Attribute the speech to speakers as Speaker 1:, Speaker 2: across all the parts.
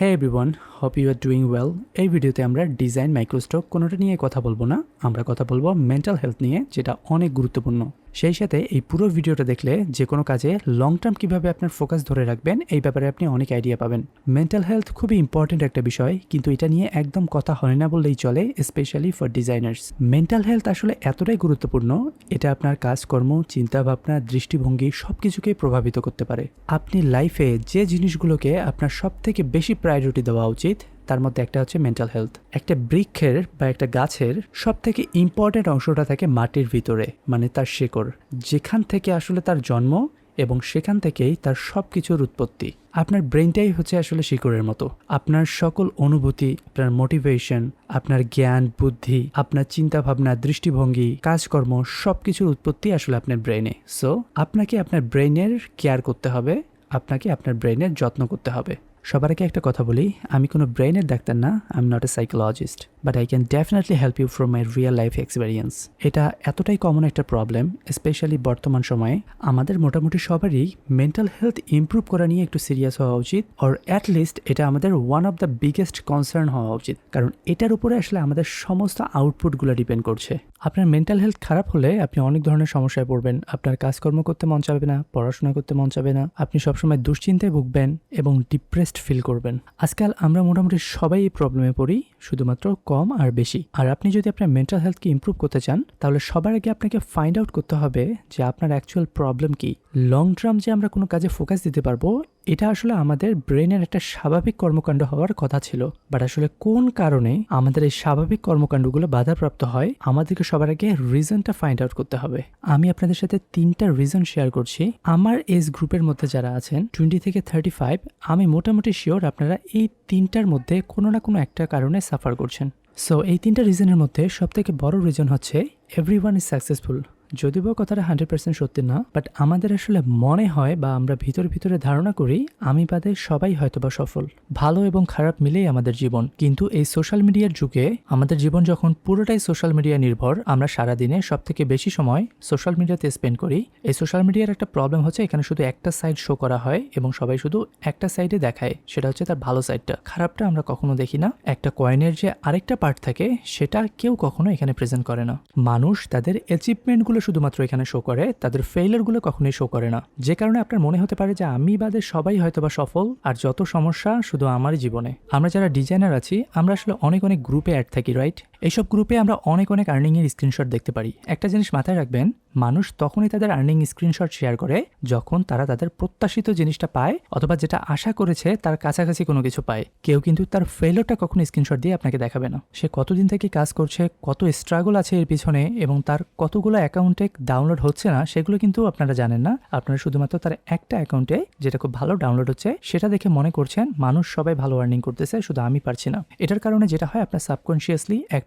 Speaker 1: Hey everyone hope you are doing well এই ভিডিওতে আমরা ডিজাইন মাইক্রোস্টক কোনোটা নিয়ে কথা বলব না। আমরা কথা বলব মেন্টাল হেলথ নিয়ে, যেটা অনেক গুরুত্বপূর্ণ। সেই সাথে এই পুরো ভিডিওটা দেখলে যে কোনো কাজে লং টার্ম কীভাবে আপনার ফোকাস ধরে রাখবেন, এই ব্যাপারে আপনি অনেক আইডিয়া পাবেন। মেন্টাল হেলথ খুবই ইম্পর্টেন্ট একটা বিষয়, কিন্তু এটা নিয়ে একদম কথা হয় না বললেই চলে specially for designers mental health আসলে এতটাই গুরুত্বপূর্ণ, এটা আপনার কাজকর্ম, চিন্তাভাবনা, দৃষ্টিভঙ্গি সব কিছুকেই প্রভাবিত করতে পারে। আপনি লাইফে যে জিনিসগুলোকে আপনার সব থেকে বেশি প্রায়োরিটি দেওয়া উচিত তার মধ্যে একটা হচ্ছে মেন্টাল হেলথ একটা বৃক্ষের বা একটা গাছের সব থেকে ইম্পর্টেন্ট অংশটা থাকে মাটির ভিতরে মানে তার শেকড়। যেখান থেকে আসলে তার জন্ম এবং সেখান থেকেই তার সব কিছুর উৎপত্তি। আপনার ব্রেনটাই হচ্ছে আসলে শিকড়ের মতো। আপনার সকল অনুভূতি, আপনার মোটিভেশন আপনার জ্ঞান, বুদ্ধি, আপনার চিন্তা ভাবনা দৃষ্টিভঙ্গি, কাজকর্ম সব কিছুর উৎপত্তি আসলে আপনার ব্রেনে সো আপনাকে আপনার ব্রেনের কেয়ার করতে হবে, আপনাকে আপনার ব্রেনের যত্ন করতে হবে। সবার আগে একটা কথা বলি, আমি কোনো ব্রেনের ডাক্তার না I am not a psychologist but I can definitely help you from my real life experience এটা এতটাই কমন একটা প্রবলেম স্পেশালি বর্তমান সময়ে। আমাদের মোটামুটি সবারই মেন্টাল হেলথ ইমপ্রুভ করা নিয়ে একটু সিরিয়াস হওয়া উচিত অর অ্যাটলিস্ট এটা আমাদের one of the biggest concern হওয়া উচিত। কারণ এটার উপরে আসলে আমাদের সমস্ত আউটপুটগুলো ডিপেন্ড করছে। আপনার মেন্টাল হেলথ খারাপ হলে আপনি অনেক ধরনের সমস্যায় পড়বেন, আপনার কাজকর্ম করতে মন চাবে না, পড়াশোনা করতে মন চাবে না, আপনি সবসময় দুশ্চিন্তায় ভুগবেন, এবং ডিপ্রেসড ফিল করবেন। আজকাল আমরা মোটামুটি সবাই এই প্রবলেমে পড়ি, শুধুমাত্র কম আর বেশি। আর আপনি যদি আপনার মেন্টাল হেলথকে ইম্প্রুভ করতে চান, তাহলে সবার আগে আপনাকে ফাইন্ড আউট করতে হবে যে আপনার অ্যাকচুয়াল প্রবলেম কি। লং টার্ম যে আমরা কোনো কাজে ফোকাস দিতে পারব এটা আসলে আমাদের ব্রেনের একটা স্বাভাবিক কর্মকাণ্ড হওয়ার কথা ছিল বাট আসলে কোন কারণে আমাদের এই স্বাভাবিক কর্মকাণ্ডগুলো বাধাপ্রাপ্ত হয়, আমাদেরকে সবার আগে রিজনটা ফাইন্ড আউট করতে হবে। আমি আপনাদের সাথে তিনটা রিজন শেয়ার করছি। আমার এজ গ্রুপের মধ্যে যারা আছেন টোয়েন্টি থেকে থার্টি ফাইভ আমি মোটামুটি শিওর আপনারা এই তিনটার মধ্যে কোনো না কোনো একটা কারণে সাফার করছেন। সো এই তিনটা রিজনের মধ্যে সব থেকে বড় রিজন হচ্ছে এভরি ওয়ান ইজ সাকসেসফুল যদিও বা কথাটা হান্ড্রেড পার্সেন্ট সত্যি না বাট আমাদের আসলে মনে হয় বা আমরা ভিতরে ভিতরে ধারণা করি, আমি বাদে সবাই হয়তো বা সফল। ভালো এবং খারাপ মিলেই আমাদের জীবন। কিন্তু এই সোশ্যাল মিডিয়ার যুগে, আমাদের জীবন যখন পুরোটাই সোশ্যাল মিডিয়া নির্ভর, আমরা সারাদিনে সব থেকে বেশি সময় সোশ্যাল মিডিয়াতে স্পেন্ড করি। এই সোশ্যাল মিডিয়ার একটা প্রবলেম হচ্ছে, এখানে শুধু একটা সাইড শো করা হয় এবং সবাই শুধু একটা সাইডে দেখায়। সেটা হচ্ছে তার ভালো সাইডটা খারাপটা আমরা কখনো দেখি না। একটা কয়েনের যে আরেকটা পার্ট থাকে, সেটা কেউ কখনো এখানে প্রেজেন্ট করে না। মানুষ তাদের অ্যাচিভমেন্টগুলো শুধুমাত্র এখানে শো করে, তাদের ফেইলারগুলো কখনোই শো করে না। যে কারণে আপনার মনে হতে পারে যে আমি বাদে সবাই হয়তোবা সফল, আর যত সমস্যা শুধু আমার জীবনে। আমরা যারা ডিজাইনার আছি, আমরা আসলে অনেক অনেক গ্রুপে অ্যাড থাকি রাইট এইসব গ্রুপে আমরা অনেক অনেক আর্নিংয়ের স্ক্রিনশট দেখতে পারি। একটা জিনিস মাথায় রাখবেন, মানুষ তখনই তাদের আর্নিং স্ক্রিনশট শেয়ার করে যখন তারা তাদের প্রত্যাশিত জিনিসটা পায় অথবা যেটা আশা করেছে তার কাছাকাছি কোনো কিছু পায়। কেউ কিন্তু তার ফেলোটা কখনো স্ক্রিনশট দিয়ে আপনাকে দেখাবে না। সে কতদিন থেকে কাজ করছে, কত স্ট্রাগল আছে এর পিছনে এবং তার কতগুলো অ্যাকাউন্টে ডাউনলোড হচ্ছে না, সেগুলো কিন্তু আপনারা জানেন না। আপনারা শুধুমাত্র তার একটা অ্যাকাউন্টে যেটা খুব ভালো ডাউনলোড হচ্ছে, সেটা দেখে মনে করছেন, মানুষ সবাই ভালো আর্নিং করতেছে, শুধু আমি পারছি না। এটার কারণে যেটা হয়, আপনার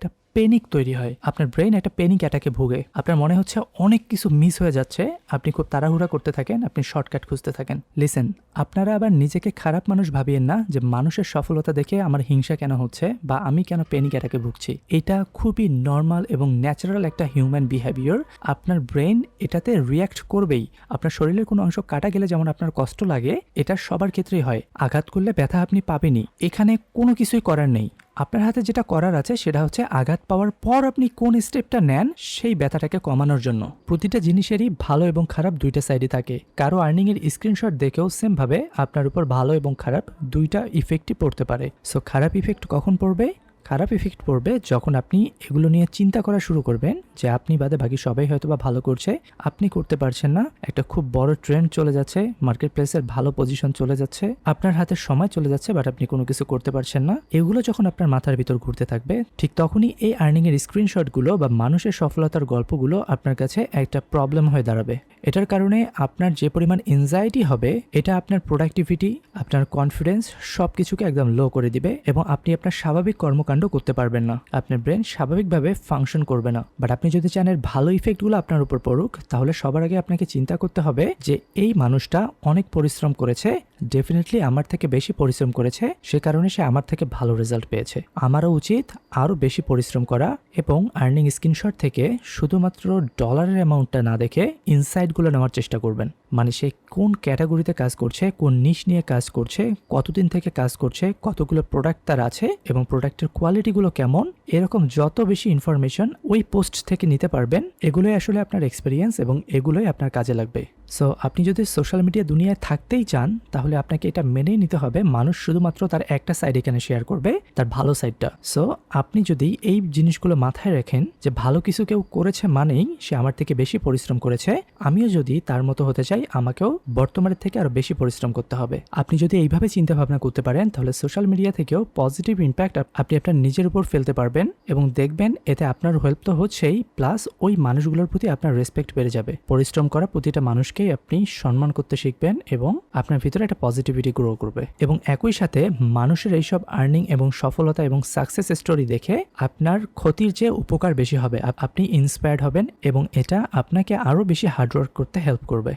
Speaker 1: সাবকনশিয়াসলি একটা পেনিক তৈরি হয়। আপনার ব্রেন একটা পেনিক অ্যাটাকে ভোগে। আপনার মনে হচ্ছে অনেক কিছু মিস হয়ে যাচ্ছে। আপনি খুব তাড়াহুড়া করতে থাকেন, আপনি শর্টকাট খুঁজতে থাকেন। লিসেন আপনারা আবার নিজেকে খারাপ মানুষ ভাবিয়েন না যে মানুষের সফলতা দেখে আমার হিংসা কেন হচ্ছে বা আমি কেন পেনিক অ্যাটাকে ভুগছি। এটা খুবই নর্মাল এবং ন্যাচারাল একটা হিউম্যান বিহেভিয়ার আপনার ব্রেন এটাতে রিয়াক্ট করবেই। আপনার শরীরের কোনো অংশ কাটা গেলে যেমন আপনার কষ্ট লাগে, এটা সবার ক্ষেত্রেই হয়। আঘাত করলে ব্যথা আপনি পাবেনই। এখানে কোনো কিছুই করার নেই। আপনার হাতে যেটা করার আছে সেটা হচ্ছে আঘাত পাওয়ার পর আপনি কোন স্টেপটা নেন, সেই ব্যথাটাকে কমানোর জন্য। প্রতিটা জিনিসেরই ভালো এবং খারাপ দুইটা সাইডে থাকে। কারও আর্নিং এর স্ক্রিনশট দেখেও সেমভাবে আপনার উপর ভালো এবং খারাপ দুইটা ইফেক্টই পড়তে পারে। সো খারাপ ইফেক্ট কখন পড়বে? খারাপ ইফেক্ট পড়বে যখন আপনি এগুলো নিয়ে চিন্তা করা শুরু করবেন যে আপনি বাদে বাকি সবাই হয়তো বা ভালো করছে, আপনি করতে পারছেন না। একটা খুব বড় ট্রেন্ড চলে যাচ্ছে মার্কেট প্লেসের ভালো পজিশন চলে যাচ্ছে, আপনার হাতে সময় চলে যাচ্ছে বাট আপনি কোনো কিছু করতে পারছেন না। এগুলো যখন আপনার মাথার ভিতর ঘুরতে থাকবে, ঠিক তখনই এই আর্নিং এর স্ক্রিনশটগুলো বা মানুষের সফলতার গল্পগুলো আপনার কাছে একটা প্রবলেম হয়ে দাঁড়াবে। এটার কারণে আপনার যে পরিমাণ এনজাইটি হবে, এটা আপনার প্রোডাক্টিভিটি আপনার কনফিডেন্স সব কিছুকে একদম লো করে দিবে এবং আপনি আপনার স্বাভাবিক কর্মকাণ্ড করতে পারবেন না। আপনার ব্রেন স্বাভাবিকভাবে ফাংশন করবে না। বাট আপনি যদি চান এর ভালো ইফেক্টগুলো আপনার উপর পড়ুক, তাহলে সবার আগে আপনাকে চিন্তা করতে হবে যে এই মানুষটা অনেক পরিশ্রম করেছে ডেফিনেটলি আমার থেকে বেশি পরিশ্রম করেছে, সে কারণে সে আমার থেকে ভালো রেজাল্ট পেয়েছে। আমারও উচিত আরও বেশি পরিশ্রম করা এবং আর্নিং স্ক্রিনশট থেকে শুধুমাত্র ডলারের অ্যামাউন্টটা না দেখে ইনসাইটগুলো নেওয়ার চেষ্টা করবেন। মানে সে কোন ক্যাটাগরিতে কাজ করছে, কোন নিশ নিয়ে কাজ করছে, কতদিন থেকে কাজ করছে, কতগুলো প্রোডাক্ট তার আছে এবং প্রোডাক্টের কোয়ালিটিগুলো কেমন, এরকম যত বেশি ইনফরমেশন ওই পোস্ট থেকে নিতে পারবেন, এগুলোই আসলে আপনার এক্সপিরিয়েন্স এবং এগুলোই আপনার কাজে লাগবে। সো আপনি যদি সোশ্যাল মিডিয়া দুনিয়ায় থাকতেই চান, তাহলে আপনাকে এটা মেনেই নিতে হবে। মানুষ শুধুমাত্র তার একটা সাইড এখানে শেয়ার করবে, তার ভালো সাইডটা সো আপনি যদি এই জিনিসগুলো মাথায় রাখেন যে ভালো কিছু কেউ করেছে মানেই সে আমার থেকে বেশি পরিশ্রম করেছে, আমিও যদি তার মতো হতে চাই, আমাকেও বর্তমানের থেকে আরও বেশি পরিশ্রম করতে হবে। আপনি যদি এইভাবে চিন্তা ভাবনা করতে পারেন, তাহলে সোশ্যাল মিডিয়া থেকেও পজিটিভ ইম্প্যাক্ট আপনি আপনার নিজের উপর ফেলতে পারবেন এবং দেখবেন এতে আপনার হেল্প তো হচ্ছেই প্লাস ওই মানুষগুলোর প্রতি আপনার রেসপেক্ট বেড়ে যাবে। পরিশ্রম করা প্রতিটা মানুষকেই আপনি সম্মান করতে শিখবেন এবং আপনার ভিতরে একটা পজিটিভিটি গ্রো করবে। এবং একই সাথে মানুষের এইসব আর্নিং এবং সফলতা এবং সাকসেস স্টোরি দেখে আপনার ক্ষতির যে উপকার বেশি হবে আপনি ইন্সপায়ার্ড হবেন এবং এটা আপনাকে আরও বেশি হার্ডওয়ার্ক করতে হেল্প করবে।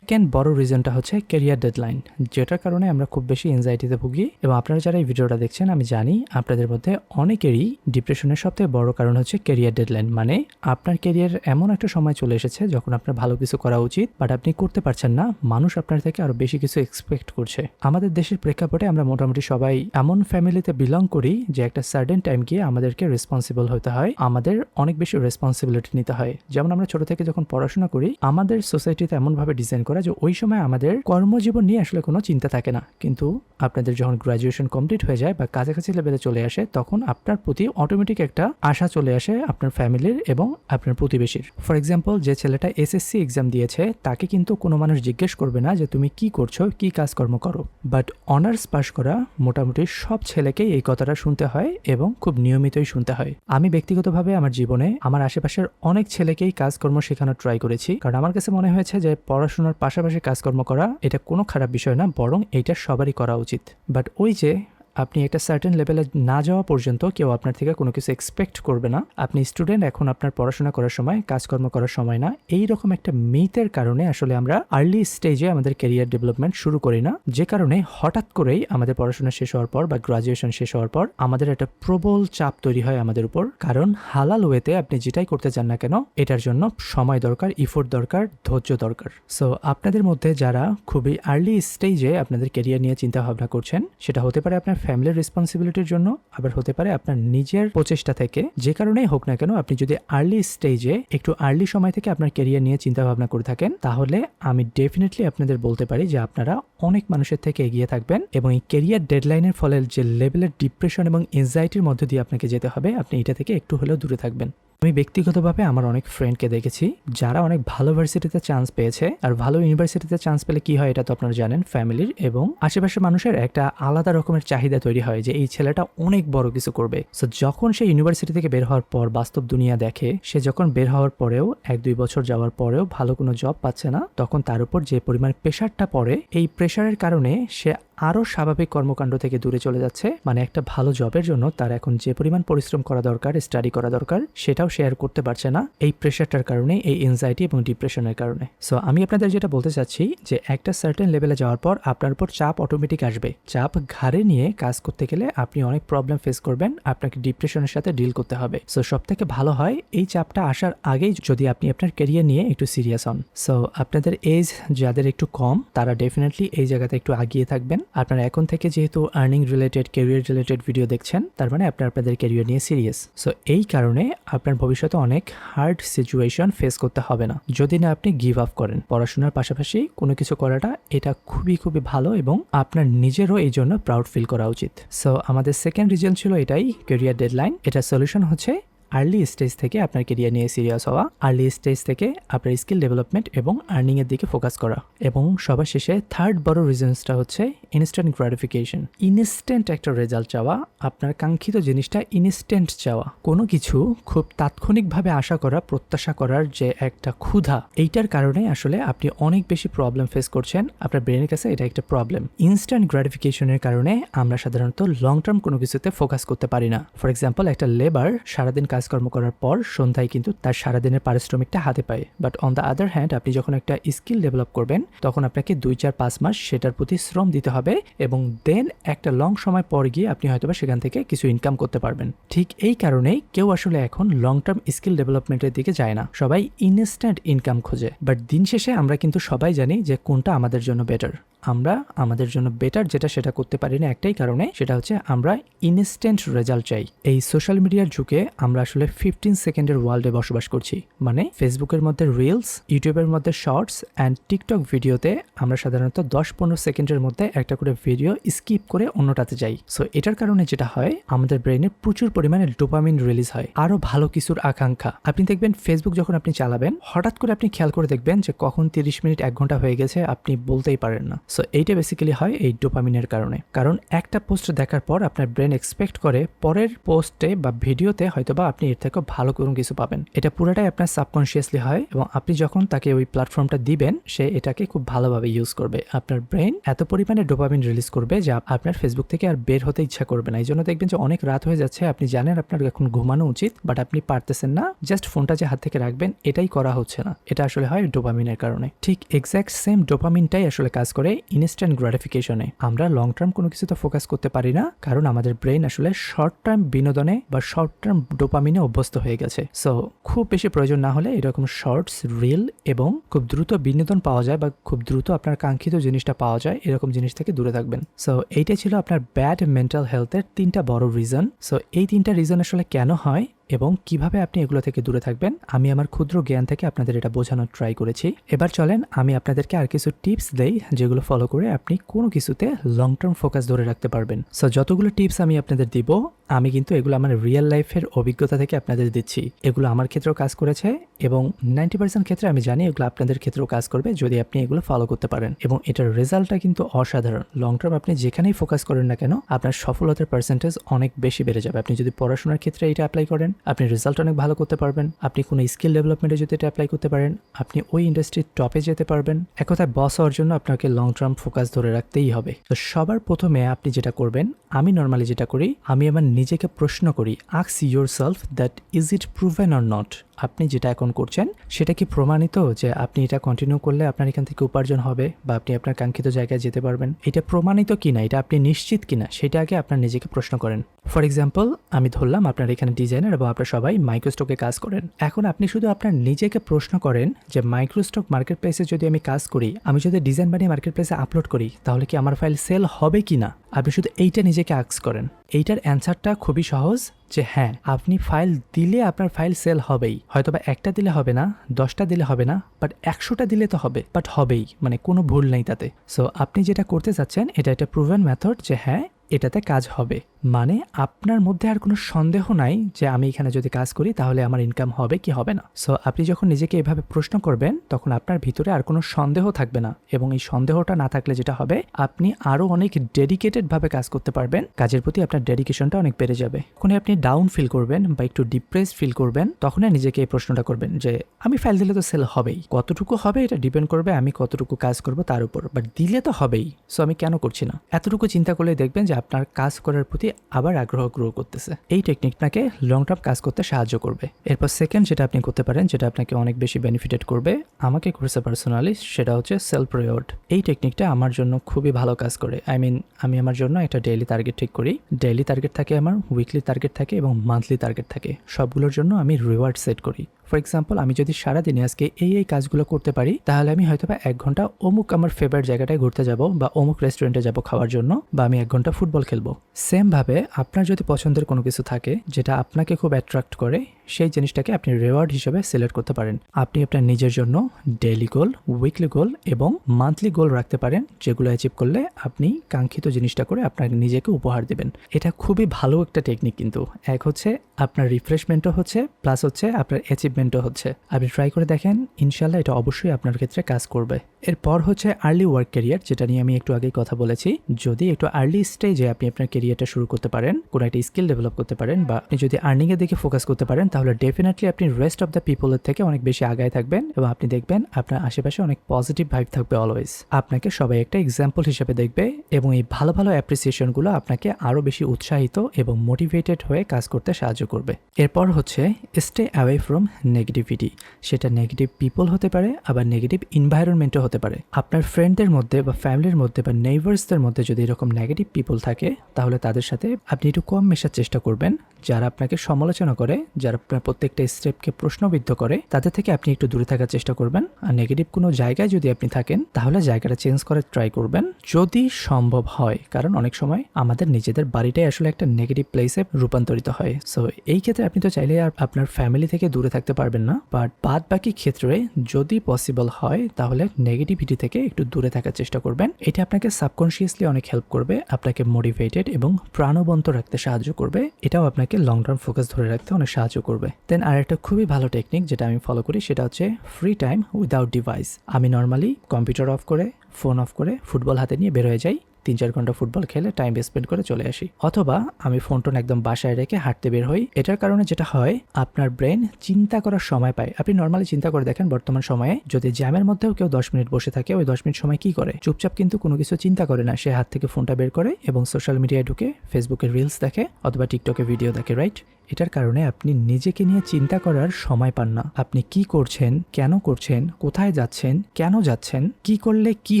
Speaker 1: সেকেন্ড বড় রিজনটা হচ্ছে ক্যারিয়ার ডেডলাইন যেটার কারণে আমরা খুব বেশি এনজাইটিতে ভুগি। এবং আপনারা যারা এই ভিডিওটা দেখছেন, আমি জানি আপনাদের মধ্যে অনেকেরই ডিপ্রেশনের সবথেকে বড় কারণ হচ্ছে ক্যারিয়ার ডেডলাইন মানে আপনার ক্যারিয়ার এমন একটা সময় চলে এসেছে যখন আপনার ভালো কিছু করা উচিত বাট আপনি করতে পারছেন না, মানুষ আপনার থেকে আরও বেশি কিছু এক্সপেক্ট করছে। আমাদের দেশের প্রেক্ষাপটে আমরা মোটামুটি সবাই এমন ফ্যামিলিতে বিলং করি যে একটা সার্টেন টাইম গিয়ে আমাদেরকে রেসপন্সিবল হতে হয়, আমাদের অনেক বেশি রেসপন্সিবিলিটি নিতে হয়। যেমন আমরা ছোট থেকে যখন পড়াশোনা করি, আমাদের সোসাইটিতে এমনভাবে ডিজাইন করা যে ওই সময় আমাদের কর্মজীবন নিয়ে আসলে কোনো চিন্তা থাকে না। কিন্তু আপনাদের যখন গ্রাজুয়েশন কমপ্লিট হয়ে যায় বা কাছাকাছি লেভেলে চলে আসে, তখন আপনার প্রতি অটোমেটিক একটা আশা চলে আসে আপনার ফ্যামিলির এবং আপনার প্রতিবেশীর। ফর এক্সাম্পল যে ছেলেটা এসএসসি এক্সাম দিয়েছে, তাকে কিন্তু কোনো মানুষ জিজ্ঞেস করবে না যে তুমি কি করছ, কি কাজকর্ম করো। বাট অনার্স পাস করা মোটামুটি সব ছেলেকেই এই কথাটা শুনতে হয় এবং খুব নিয়মিতই শুনতে হয়। আমি ব্যক্তিগতভাবে আমার জীবনে আমার আশেপাশের অনেক ছেলেকেই কাজকর্ম শেখানোর ট্রাই করেছি। কারণ আমার কাছে মনে হয়েছে যে পড়াশোনার পাশাপাশি কাজকর্ম করা এটা কোনো খারাপ বিষয় না, বরং এটা সবারই করা উচিত। বাট ওই যে আপনি একটা সার্টেন লেভেলে না যাওয়া পর্যন্ত কেউ আপনার থেকে কোনো কিছু এক্সপেক্ট করবে না। আপনি স্টুডেন্ট এখন আপনার পড়াশোনা করার সময়, কাজকর্ম করার সময় না। এই রকম একটা মিথের কারণে আসলে আমরা আর্লি স্টেজে আমাদের ক্যারিয়ার ডেভেলপমেন্ট শুরু করি না। যে কারণে হঠাৎ করেই আমাদের পড়াশোনা শেষ হওয়ার পর বা গ্রাজুয়েশন শেষ হওয়ার পর আমাদের একটা প্রবল চাপ তৈরি হয় আমাদের উপর। কারণ হালাল ওয়েতে আপনি যেটাই করতে চান না কেন, এটার জন্য সময় দরকার ইফোর্ট দরকার, ধৈর্য দরকার। সো আপনাদের মধ্যে যারা খুবই আর্লি স্টেজে আপনাদের ক্যারিয়ার নিয়ে চিন্তা ভাবনা করছেন, সেটা হতে পারে আপনার ফ্যামিলির রেসপন্সিবিলিটির জন্য, আবার হতে পারে আপনার নিজের প্রচেষ্টা থেকে, যে কারণেই হোক না কেন, আপনি যদি আর্লি স্টেজে একটু আর্লি সময় থেকে আপনার কেরিয়ার নিয়ে চিন্তা ভাবনা করে থাকেন, তাহলে আমি ডেফিনেটলি আপনাদের বলতে পারি যে আপনারা অনেক মানুষের থেকে এগিয়ে থাকবেন এবং এই কেরিয়ার ডেডলাইনের ফলে যে লেভেলের ডিপ্রেশন এবং এনজাইটির মধ্য দিয়ে আপনাকে যেতে হবে, আপনি এটা থেকে একটু হলেও দূরে থাকবেন। আমি ব্যক্তিগতভাবে আমার অনেক ফ্রেন্ডকে দেখেছি, যারা অনেক ভালো ভার্সিটিতে চান্স পেয়েছে। আর ভালো ইউনিভার্সিটিতে চান্স পেলে কি হয় এটা তো আপনারা জানেন ফ্যামিলির এবং আশেপাশের মানুষের একটা আলাদা রকমের চাহিদা তৈরি হয় যে এই ছেলেটা অনেক বড় কিছু করবে। সো যখন সে ইউনিভার্সিটি থেকে বের হওয়ার পর বাস্তব দুনিয়া দেখে, সে যখন বের হওয়ার পরেও, এক দুই বছর যাওয়ার পরেও ভালো কোনো জব পাচ্ছে না, তখন তার উপর যে পরিমাণ প্রেশারটা পড়ে, এই প্রেশারের কারণে সে আরও স্বাভাবিক কর্মকাণ্ড থেকে দূরে চলে যাচ্ছে। মানে একটা ভালো জবের জন্য তার এখন যে পরিমাণ পরিশ্রম করা দরকার স্টাডি করা দরকার, সেটাও শেয়ার করতে পারছে না এই প্রেশারটার কারণে, এই এনজাইটি এবং ডিপ্রেশনের কারণে। সো আমি আপনাদের যেটা বলতে চাচ্ছি যে একটা সার্টেন লেভেলে যাওয়ার পর আপনার উপর চাপ অটোমেটিক আসবে। চাপ ঘাড়ে নিয়ে কাজ করতে গেলে আপনি অনেক প্রবলেম ফেস করবেন, আপনাকে ডিপ্রেশনের সাথে ডিল করতে হবে। সো সব থেকে ভালো হয় এই চাপটা আসার আগেই যদি আপনি আপনার ক্যারিয়ার নিয়ে একটু সিরিয়াস হন। সো আপনাদের এজ যাদের একটু কম, তারা ডেফিনেটলি এই জায়গাতে একটু আগিয়ে থাকবেন। আপনারা এখন থেকে যেহেতু earning related career related video দেখছেন, তার মানে আপনার আপনাদের ক্যারিয়ার নিয়ে সিরিয়াস সো এই কারণে আপনার ভবিষ্যতে অনেক হার্ড সিচুয়েশন ফেস করতে হবে না। যদি না আপনি গিভ আপ করেন, পড়াশোনার পাশাপাশি কোনো কিছু করাটা, এটা খুবই খুবই ভালো এবং আপনার নিজেরও এই জন্য প্রাউড ফিল করা উচিত। সো আমাদের সেকেন্ড রিজন ছিল এটাই ক্যারিয়ার ডেডলাইন এটা সলিউশন হচ্ছে আর্লি স্টেজ থেকে আপনার কেরিয়ার নিয়ে সিরিয়াস হওয়া আর্লি স্টেজ থেকে আপনার স্কিল ডেভেলপমেন্ট এবং আর্নিং এর দিকে ফোকাস করা এবং সবার শেষে থার্ড বড় রিজনসটা হচ্ছে ইনস্ট্যান্ট গ্রাটিফিকেশন ইনস্ট্যান্ট একটা রেজাল্ট চাওয়া, আপনার কাঙ্ক্ষিত জিনিসটা ইনস্ট্যান্ট চাওয়া। কোনো কিছু খুব তাৎক্ষণিকভাবে আশা করা, প্রত্যাশা করার যে একটা ক্ষুধা, এইটার কারণে আসলে আপনি অনেক বেশি প্রবলেম ফেস করছেন, আপনার ব্রেনের কাছে এটা একটা প্রবলেম ইনস্ট্যান্ট গ্রাটিফিকেশনের কারণে আমরা সাধারণত লং টার্ম কোনো কিছুতে ফোকাস করতে পারি না। ফর এক্সাম্পল একটা লেবার সারাদিন কাজ কাজকর্ম করার পর সন্ধ্যায় কিন্তু তার সারাদিনের পারিশ্রমিকটা হাতে পায়। But on the other hand আপনি যখন একটা স্কিল ডেভেলপ করবেন, তখন আপনাকে দুই চার পাঁচ মাস সেটার প্রতি শ্রম দিতে হবে এবং দেন একটা লং সময় পর গিয়ে আপনি হয়তোবা সেখান থেকে কিছু ইনকাম করতে পারবেন। ঠিক এই কারণেই কেউ আসলে এখন লং টার্ম স্কিল ডেভেলপমেন্টের দিকে যায় না। সবাই ইনস্ট্যান্ট ইনকাম খোঁজে। বাট দিন শেষে আমরা কিন্তু সবাই জানি যে কোনটা আমাদের জন্য বেটার আমরা আমাদের জন্য বেটার যেটা সেটা করতে পারি না একটাই কারণে, সেটা হচ্ছে আমরা ইনস্ট্যান্ট রেজাল্ট চাই। এই সোশ্যাল মিডিয়ার যুগে আমরা আসলে ফিফটিন সেকেন্ডের ওয়ার্ল্ডে বসবাস করছি। মানে ফেসবুকের মধ্যে রিলস ইউটিউবের মধ্যে শর্টস অ্যান্ড টিকটক ভিডিওতে আমরা সাধারণত দশ পনেরো সেকেন্ডের মধ্যে একটা করে ভিডিও স্কিপ করে অন্যটাতে যাই। সো এটার কারণে যেটা হয়, আমাদের ব্রেনে প্রচুর পরিমাণে ডোপামিন রিলিজ হয়। আরও ভালো কিছুর আকাঙ্ক্ষা। আপনি দেখবেন ফেসবুক যখন আপনি চালাবেন, হঠাৎ করে আপনি খেয়াল করে দেখবেন যে কখন তিরিশ মিনিট, এক ঘণ্টা হয়ে গেছে, আপনি বলতেই পারেন না। সো এইটা বেসিক্যালি হয় এই ডোপামিনের কারণে। কারণ একটা পোস্ট দেখার পর আপনার ব্রেন এক্সপেক্ট করে পরের পোস্টে বা ভিডিওতে হয়তোবা আপনি এর থেকে ভালো কোনো কিছু পাবেন। এটা পুরোটাই আপনার সাবকনসিয়াসলি হয় এবং আপনি যখন তাকে ওই প্ল্যাটফর্মটা দিবেন, সে এটাকে খুব ভালোভাবে ইউজ করবে। আপনার ব্রেন এত পরিমাণে ডোপামিন রিলিজ করবে যা আপনার ফেসবুক থেকে আর বের হতে ইচ্ছা করবে না। এই জন্য দেখবেন যে অনেক রাত হয়ে যাচ্ছে, আপনি জানেন আপনার এখন ঘুমানো উচিত বাট আপনি পারতেছেন না। জাস্ট ফোনটা যে হাত থেকে রাখবেন, এটাই করা হচ্ছে না। এটা আসলে হয় ডোপামিনের কারণে। ঠিক এক্স্যাক্ট সেম ডোপামিনটাই আসলে কাজ করে ইনস্ট্যান্ট গ্র্যাটিফিকেশনে আমরা লং টার্ম কোনো কিছুতে ফোকাস করতে পারি না, কারণ আমাদের ব্রেন আসলে শর্ট টার্ম বিনোদনে বা শর্ট টার্ম ডোপামিনে অভ্যস্ত হয়ে গেছে। সো খুব বেশি প্রয়োজন না হলে এরকম শর্টস রিল এবং খুব দ্রুত বিনোদন পাওয়া যায় বা খুব দ্রুত আপনার কাঙ্ক্ষিত জিনিসটা পাওয়া যায়, এরকম জিনিস থেকে দূরে থাকবেন। সো এইটাই ছিল আপনার ব্যাড মেন্টাল হেলথের তিনটা বড় রিজন সো এই তিনটা রিজন আসলে কেন হয়? এবং কীভাবে আপনি এগুলো থেকে দূরে থাকবেন, আমি আমার ক্ষুদ্র জ্ঞান থেকে আপনাদের এটা বোঝানোর ট্রাই করেছি। এবার চলেন, আমি আপনাদেরকে আর কিছু টিপস দেই, যেগুলো ফলো করে আপনি কোনো কিছুতে লং টার্ম ফোকাস ধরে রাখতে পারবেন। সো যতগুলো টিপস আমি আপনাদের দিব, আমি কিন্তু এগুলো আমার রিয়েল লাইফের অভিজ্ঞতা থেকে আপনাদের দিচ্ছি। এগুলো আমার ক্ষেত্রেও কাজ করেছে এবং নাইনটি পার্সেন্ট ক্ষেত্রে আমি জানি এগুলো আপনাদের ক্ষেত্রেও কাজ করবে যদি আপনি এগুলো ফলো করতে পারেন। এবং এটার রেজাল্টটা কিন্তু অসাধারণ। লং টার্ম আপনি যেখানেই ফোকাস করেন না কেন, আপনার সফলতার পার্সেন্টেজ অনেক বেশি বেড়ে যাবে। আপনি যদি পড়াশোনার ক্ষেত্রে এটা অ্যাপ্লাই করেন আপনি রেজাল্ট অনেক ভালো করতে পারবেন। আপনি কোনো স্কিল ডেভেলপমেন্টে যদি এটা অ্যাপ্লাই করতে পারেন, আপনি ওই ইন্ডাস্ট্রির টপে যেতে পারবেন। এক কথায় বস হওয়ার জন্য আপনাকে লং টার্ম ফোকাস ধরে রাখতেই হবে। তো সবার প্রথমে আপনি যেটা করবেন, আমি নর্মালি যেটা করি, আমি আমার নিজেকে প্রশ্ন করি আক্স yourself that is it proven or not আপনি যেটা এখন করছেন, সেটা কি প্রমাণিত যে আপনি এটা কন্টিনিউ করলে আপনার এখান থেকে উপার্জন হবে বা আপনি আপনার কাঙ্ক্ষিত জায়গায় যেতে পারবেন? এটা প্রমাণিত কিনা? এটা আপনি নিশ্চিত কিনা? সেটা আগে আপনার নিজেকে প্রশ্ন করেন। ফর এক্সাম্পল আমি ধরলাম আপনার এখানে ডিজাইনার এবং আপনার সবাই মাইক্রোস্টকে কাজ করেন। এখন আপনি শুধু আপনার নিজেকে প্রশ্ন করেন যে মাইক্রোস্টক মার্কেট প্লেসে যদি আমি কাজ করি, আমি যদি ডিজাইন বানিয়ে মার্কেট প্লেসে আপলোড করি, তাহলে কি আমার ফাইল সেল হবে কি না আপনি শুধু এইটা নিজেকে আক্স করেন। এইটার অ্যান্সারটা খুবই সহজ যে হ্যাঁ আপনি ফাইল দিলে আপনার ফাইল সেল হবেই। হয়তো বা একটা দিলে হবে না, দশটা দিলে হবে না বাট একশোটা দিলে তো হবে বাট হবেই। মানে কোনো ভুল নেই তাতে। সো আপনি যেটা করতে চাচ্ছেন, এটা একটা প্রুভেন মেথড যে হ্যাঁ এটাতে কাজ হবে। মানে আপনার মধ্যে আর কোনো সন্দেহ নাই যে আমি এখানে যদি কাজ করি তাহলে আমার ইনকাম হবে কি হবে না। সো আপনি যখন নিজেকে এভাবে প্রশ্ন করবেন, তখন আপনার ভিতরে আর কোনো সন্দেহ থাকবে না। এবং এই সন্দেহটা না থাকলে যেটা হবে, আপনি আরও অনেক ডেডিকেটেড ভাবে কাজ করতে পারবেন। কাজের প্রতি আপনার ডেডিকেশনটা অনেক বেড়ে যাবে। যখনই আপনি ডাউন ফিল করবেন বা একটু ডিপ্রেস ফিল করবেন, তখনই নিজেকে এই প্রশ্নটা করবেন যে, আমি ফাইল দিলে তো সেল হবেই। কতটুকু হবে এটা ডিপেন্ড করবে, আমি কতটুকু কাজ করব তার উপর? বাট দিলে তো হবেই। সো আমি কেন করছি না? এতটুকু চিন্তা করলে দেখবেন যে আপনার কাজ করার প্রতি আবার আগ্রহ গ্রো করতেছে। এই টেকনিকটাকে লং টার্ম কাজ করতে সাহায্য করবে। এরপর সেকেন্ড যেটা আপনি করতে পারেন, যেটা আপনাকে অনেক বেশি বেনিফিটেড করবে, আমাকে করেছে পার্সোনালি সেটা হচ্ছে সেলফ রিওয়ার্ড এই টেকনিকটা আমার জন্য খুবই ভালো কাজ করে। আই মিন আমি আমার জন্য একটা ডেইলি টার্গেট ঠিক করি। ডেইলি টার্গেট থাকে আমার উইকলি টার্গেট থাকে এবং মান্থলি টার্গেট থাকে। সবগুলোর জন্য আমি রিওয়ার্ড সেট করি। ফর এক্সাম্পল আমি যদি সারাদিনে আজকে এই এই কাজগুলো করতে পারি, তাহলে আমি হয়তো বা এক ঘণ্টা অমুক আমার ফেভারিট জায়গাটায় ঘুরতে যাব বা অমুক রেস্টুরেন্টে যাব খাওয়ার জন্য বা আমি এক ঘণ্টা ফুটবল খেলব। সেম ভাবে আপনার যদি পছন্দের কোনো কিছু থাকে যেটা আপনাকে খুব অ্যাট্রাক্ট করে, সেই জিনিসটাকে আপনি রেওয়ার্ড হিসেবে সিলেক্ট করতে পারেন। আপনি আপনার নিজের জন্য ডেইলি গোল উইকলি গোল এবং মান্থলি গোল রাখতে পারেন, যেগুলো অ্যাচিভ করলে আপনি কাঙ্ক্ষিত জিনিসটা করে আপনার নিজেকে উপহার দেবেন। এটা খুবই ভালো একটা টেকনিক কিন্তু। এক হচ্ছে আপনার রিফ্রেশমেন্টও হচ্ছে প্লাস হচ্ছে আপনার অ্যাচিভমেন্ট ইমপ্রুভমেন্টও হচ্ছে। আপনি ট্রাই করে দেখেন ইনশাল্লাহ এটা অবশ্যই আপনার ক্ষেত্রে কাজ করবে। এরপর হচ্ছে আর্লি ওয়ার্ক ক্যারিয়ার যেটা নিয়ে আমি একটু আগেই কথা বলেছি। যদি একটু আর্লি স্টেজে আপনি আপনার ক্যারিয়ারটা শুরু করতে পারেন, কোনো একটা স্কিল ডেভেলপ করতে পারেন বা আপনি যদি আর্নিংয়ের দিকে ফোকাস করতে পারেন, তাহলে ডেফিনেটলি আপনি রেস্ট অফ দ্য পিপলের থেকে অনেক বেশি আগায় থাকবেন এবং আপনি দেখবেন আপনার আশেপাশে অনেক পজিটিভ ভাইব থাকবে অলওয়েজ আপনাকে সবাই একটা এক্সাম্পল হিসেবে দেখবে এবং এই ভালো ভালো অ্যাপ্রিসিয়েশনগুলো আপনাকে আরও বেশি উৎসাহিত এবং মোটিভেটেড হয়ে কাজ করতে সাহায্য করবে। এরপর হচ্ছে স্টে অ্যাওয়ে ফ্রম নেগেটিভিটি সেটা নেগেটিভ পিপল হতে পারে, আবার নেগেটিভ ইনভায়রনমেন্টও হতে পারে। আপনার ফ্রেন্ডদের মধ্যে বা ফ্যামিলির মধ্যে বা নেইবার্সদের মধ্যে যদি এরকম নেগেটিভ পিপল থাকে, তাহলে তাদের সাথে আপনি একটু কম মেশার চেষ্টা করবেন। যারা আপনাকে সমালোচনা করে, যারা আপনার প্রত্যেকটা স্টেপকে প্রশ্নবিদ্ধ করে, তাদের থেকে আপনি একটু দূরে থাকার চেষ্টা করবেন। আর নেগেটিভ কোনো জায়গায় যদি আপনি থাকেন, তাহলে জায়গাটা চেঞ্জ করার ট্রাই করবেন। যদি সম্ভব হয়, কারণ অনেক সময় আমাদের নিজেদের বাড়িটাই আসলে একটা নেগেটিভ প্লেসে রূপান্তরিত হয়। সো এই ক্ষেত্রে আপনি তো চাইলে আপনার ফ্যামিলি থেকে দূরে থাকতে পারবেন না বাট বাদ বাকি ক্ষেত্রে যদি পসিবল হয়, তাহলে নেগেটিভিটি থেকে একটু দূরে থাকার চেষ্টা করবেন। এটা আপনাকে সাবকনশিয়াসলি অনেক হেল্প করবে, আপনাকে মোটিভেটেড এবং প্রাণবন্ত রাখতে সাহায্য করবে। এটাও আপনাকে লং টার্ম ফোকাস ধরে রাখতে অনেক সাহায্য করবে। দেন আর একটা খুবই ভালো টেকনিক যেটা আমি ফলো করি, সেটা হচ্ছে ফ্রি টাইম উইদাউট ডিভাইস আমি নর্মালি কম্পিউটার অফ করে ফোন অফ করে ফুটবল হাতে নিয়ে বের হয়ে যাই। তিন চার ঘণ্টা ফুটবল খেলে টাইম স্পেন্ড করে চলে আসি। অথবা আমি ফোন টোন একদম বাসায় রেখে হাঁটতে বের হই। এটার কারণে যেটা হয়, আপনার ব্রেন চিন্তা করার সময় পায়। আপনি নর্মালি চিন্তা করে দেখেন, বর্তমান সময়ে যদি জ্যামের মধ্যেও কেউ দশ মিনিট বসে থাকে, ওই দশ মিনিট সময় কি করে? চুপচাপ কিন্তু কোনো কিছু চিন্তা করে না। সে হাত থেকে ফোনটা বের করে এবং সোশ্যাল মিডিয়ায় ঢুকে ফেসবুকে রিলস দেখে অথবা টিকটকে ভিডিও দেখে রাইট এটার কারণে আপনি নিজেকে নিয়ে চিন্তা করার সময় পান না। আপনি কি করছেন, কেন করছেন, কোথায় যাচ্ছেন, কেন যাচ্ছেন, কি করলে কি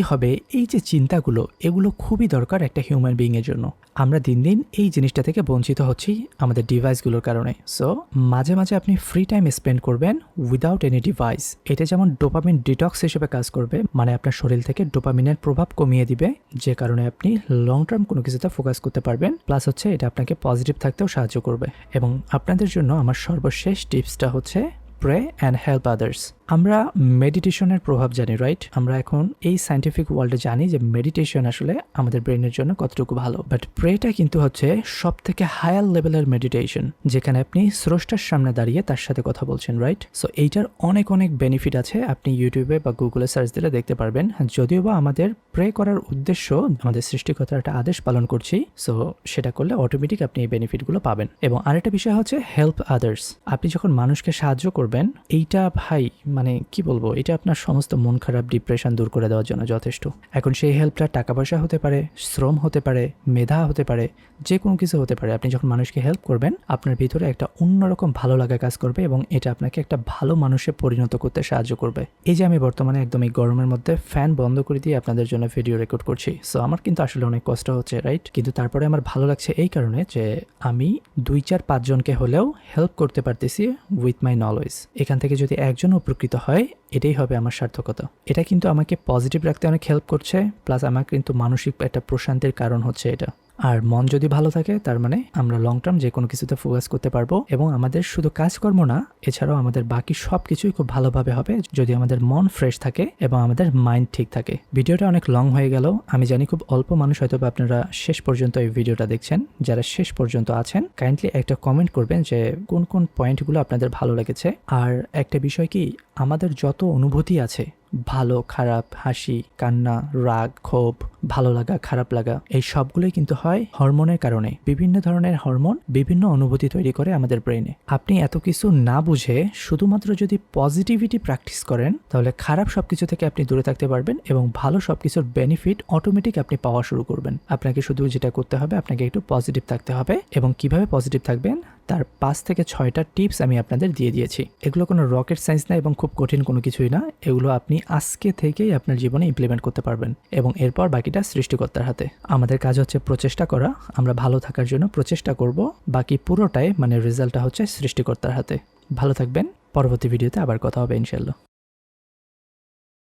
Speaker 1: হবে, এই যে চিন্তাগুলো, এগুলো খুবই দরকার একটা হিউম্যান বিং এর জন্য। আমরা দিন দিন এই জিনিসটা থেকে বঞ্চিত হচ্ছি আমাদের ডিভাইসগুলোর কারণে। সো মাঝে মাঝে আপনি ফ্রি টাইম স্পেন্ড করবেন উইদাউট এনি ডিভাইস এটা যেমন ডোপামিন ডিটক্স হিসেবে কাজ করবে মানে আপনার শরীর থেকে ডোপামিনের প্রভাব কমিয়ে দিবে, যে কারণে আপনি লং টার্ম কোনো কিছুতে ফোকাস করতে পারবেন। প্লাস হচ্ছে এটা আপনাকে পজিটিভ থাকতেও সাহায্য করবে। এবং আপনাদের জন্য আমার সর্বশেষ টিপসটা হচ্ছে প্রে অ্যান্ড হেল্প আদার্স আমরা মেডিটেশনের প্রভাব জানি রাইট আমরা এখন এই সাইন্টিফিক ওয়ার্ল্ডে জানি যে মেডিটেশন আসলে আমাদের ব্রেনের জন্য কতটুকু ভালো। বাট প্রেটা কিন্তু হচ্ছে সব থেকে হায়ার লেভেলের মেডিটেশন যেখানে আপনি স্রষ্টার সামনে দাঁড়িয়ে তার সাথে কথা বলছেন রাইট সো এইটার অনেক অনেক বেনিফিট আছে। আপনি ইউটিউবে বা গুগলে সার্চ দিলে দেখতে পারবেন। যদিও বা আমাদের প্রে করার উদ্দেশ্য, আমাদের সৃষ্টিকর্তার একটা আদেশ পালন করছি সো সেটা করলে অটোমেটিক আপনি এই বেনিফিটগুলো পাবেন। এবং আরেকটা বিষয় হচ্ছে হেল্প আদার্স আপনি যখন মানুষকে সাহায্য করবেন, এইটা ভাই মানে কি বলব, এটা আপনার সমস্ত মন খারাপ ডিপ্রেশন দূর করে দেওয়ার জন্য যথেষ্ট। এখন সেই হেল্পটা টাকা পয়সা হতে পারে, শ্রম হতে পারে, মেধা হতে পারে, যে কোনো কিছু হতে পারে। আপনি যখন মানুষকে হেল্প করবেন, আপনার ভিতরে একটা অন্যরকম ভালো লাগা কাজ করবে এবং এটা আপনাকে একটা ভালো মানুষে পরিণত করতে সাহায্য করবে। এই যে আমি বর্তমানে একদম এই গরমের মধ্যে ফ্যান বন্ধ করে দিয়ে আপনাদের জন্য ভিডিও রেকর্ড করছি। সো আমার কিন্তু আসলে অনেক কষ্ট হচ্ছে রাইট কিন্তু তারপরে আমার ভালো লাগছে এই কারণে যে আমি দুই চার পাঁচজনকে হলেও হেল্প করতে পারতেছি উইথ মাই নলেজ এখান থেকে যদি একজন উপকৃত হয়, এটাই হবে আমার সার্থকতা। এটা কিন্তু আমাকে পজিটিভ রাখতে অনেক হেল্প করছে প্লাস আমার কিন্তু মানসিক একটা প্রশান্তির কারণ হচ্ছে এটা। আর মন যদি ভালো থাকে, তার মানে আমরা লং টার্ম যে কোনো কিছুতে ফোকাস করতে পারব, এবং আমাদের শুধু কাজকর্ম না, এছাড়াও আমাদের বাকি সব কিছুই খুব ভালোভাবে হবে, যদি আমাদের মন ফ্রেশ থাকে, এবং আমাদের মাইন্ড ঠিক থাকে। ভিডিওটা অনেক লং হয়ে গেল, আমি জানি খুব অল্প মানুষ হয়তো আপনারা শেষ পর্যন্ত এই ভিডিওটা দেখছেন। যারা শেষ পর্যন্ত আছেন কাইন্ডলি একটা কমেন্ট করবেন যে কোন কোন পয়েন্টগুলো আপনাদের ভালো লেগেছে। আর একটা বিষয় কি আমাদের যত অনুভূতি আছে, ভালো, খারাপ, হাসি, কান্না, রাগ, ক্ষোভ, ভালো লাগা, খারাপ লাগা, এই সবগুলোই কিন্তু হয় হরমোনের কারণে। বিভিন্ন ধরনের হরমোন বিভিন্ন অনুভূতি তৈরি করে আমাদের ব্রেনে আপনি এত কিছু না বুঝে শুধুমাত্র যদি পজিটিভিটি প্র্যাকটিস করেন, তাহলে খারাপ সবকিছু থেকে আপনি দূরে থাকতে পারবেন এবং ভালো সবকিছুর বেনিফিট অটোমেটিক আপনি পাওয়া শুরু করবেন। আপনাকে শুধু যেটা করতে হবে, আপনাকে একটু পজিটিভ থাকতে হবে এবং কীভাবে পজিটিভ থাকবেন তার পাঁচ থেকে ছয়টা টিপস আমি আপনাদের দিয়ে দিয়েছি। এগুলো কোনো রকেট সায়েন্স না এবং খুব কঠিন কোনো কিছুই না। এগুলো আপনি আজকে থেকেই আপনার জীবনে ইমপ্লিমেন্ট করতে পারবেন এবং এরপর বাকিটা সৃষ্টিকর্তার হাতে। আমাদের কাজ হচ্ছে প্রচেষ্টা করা। আমরা ভালো থাকার জন্য প্রচেষ্টা করব। বাকি পুরোটাই মানে রেজাল্টটা হচ্ছে সৃষ্টিকর্তার হাতে। ভালো থাকবেন। পরবর্তী ভিডিওতে আবার কথা হবে ইনশাল্লাহ